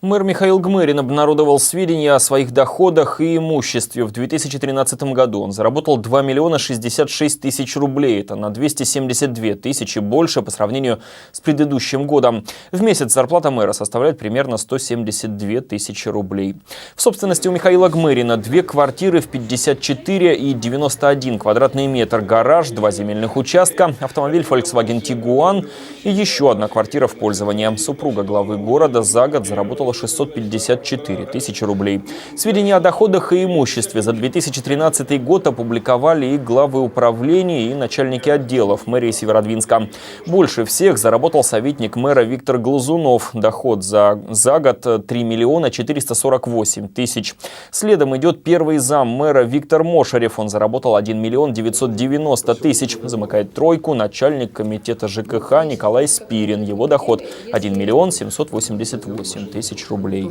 Мэр Михаил Гмырин обнародовал сведения о своих доходах и имуществе. В 2013 году он заработал 2 миллиона 66 тысяч рублей. Это на 272 тысячи больше по сравнению с предыдущим годом. В месяц зарплата мэра составляет примерно 172 тысячи рублей. В собственности у Михаила Гмырина две квартиры в 54 и 91 квадратный метр, гараж, два земельных участка, автомобиль Volkswagen Tiguan и еще одна квартира в пользовании. Супруга главы города за год заработала 654 тысячи рублей. Сведения о доходах и имуществе за 2013 год опубликовали и главы управлений, и начальники отделов мэрии Северодвинска. Больше всех заработал советник мэра Виктор Глазунов. Доход за, за год 3 миллиона 448 тысяч. Следом идет первый зам мэра Виктор Мошарев. Он заработал 1 миллион 990 тысяч. Замыкает тройку начальник комитета ЖКХ Николай Спирин. Его доход 1 миллион 788 тысяч рублей.